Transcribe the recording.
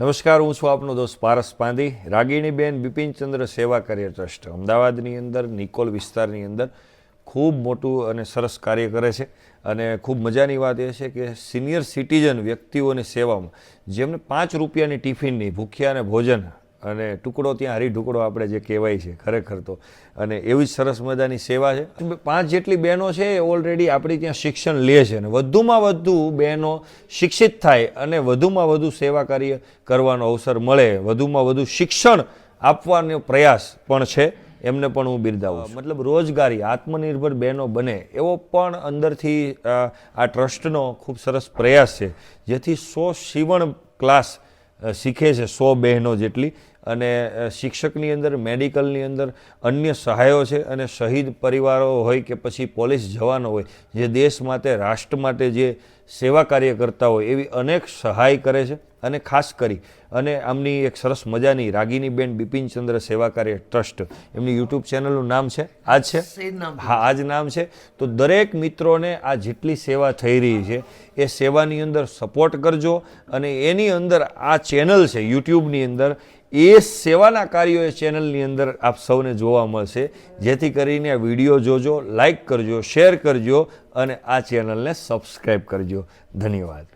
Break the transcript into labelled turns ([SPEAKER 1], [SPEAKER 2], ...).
[SPEAKER 1] નમસ્કાર, હું છું આપનો દોસ્ત પારસ પાંદી રાગીણીબેન બિપિનચંદ્ર સેવા કાર્ય ટ્રસ્ટ. અમદાવાદની અંદર, નિકોલ વિસ્તારની અંદર ખૂબ મોટું અને સરસ કાર્ય કરે છે. અને ખૂબ મજાની વાત એ છે કે સિનિયર સિટીઝન વ્યક્તિઓની સેવામાં જેમને પાંચ રૂપિયાની ટિફિનની ભૂખ્યા અને ભોજન અને ટુકડો ત્યાં હરી ઢુકડો આપણે જે કહેવાય છે, ખરેખર તો. અને એવી જ સરસ મજાની સેવા છે. પાંચ જેટલી બહેનો છે એ ઓલરેડી આપણી ત્યાં શિક્ષણ લે છે અને વધુમાં વધુ બહેનો શિક્ષિત થાય અને વધુમાં વધુ સેવા કાર્ય કરવાનો અવસર મળે, વધુમાં વધુ શિક્ષણ આપવાનો પ્રયાસ પણ છે. એમને પણ હું બિરદાવું મતલબ રોજગારી, આત્મનિર્ભર બહેનો બને, એવો પણ અંદરથી આ ટ્રસ્ટનો ખૂબ સરસ પ્રયાસ છે. જેથી સો સીવણ ક્લાસ શીખે છે સો બહેનો જેટલી. અને શિક્ષકની અંદર મેડિકલની અંદર અન્ય સહાયો છે અને શહીદ પરિવારો હોય કે પછી પોલીસ જવાનો હોય જે દેશ માટે રાષ્ટ્ર માટે જે સેવા કાર્ય કરતા હોય એવી અનેક સહાય કરે છે અને ખાસ કરી. અને આમની એક સરસ મજાની રાગીનીબેન બિપિનચંદ્ર સેવા કાર્ય ટ્રસ્ટ એમની યુટ્યુબ ચેનલનું નામ છે. આજ છે? હા આ જ નામ છે. તો દરેક મિત્રોને આ જેટલી સેવા થઈ રહી છે એ સેવાની અંદર સપોર્ટ કરજો અને એની અંદર આ ચેનલ છે યુટ્યુબની અંદર એ સેવાના કાર્યો એ ચેનલની અંદર આપ સૌને જોવા મળશે. જેથી કરીને વીડિયો જોજો, લાઈક કરજો, શેર કરજો અને આ ચેનલને સબસ્ક્રાઈબ કરજો. ધન્યવાદ.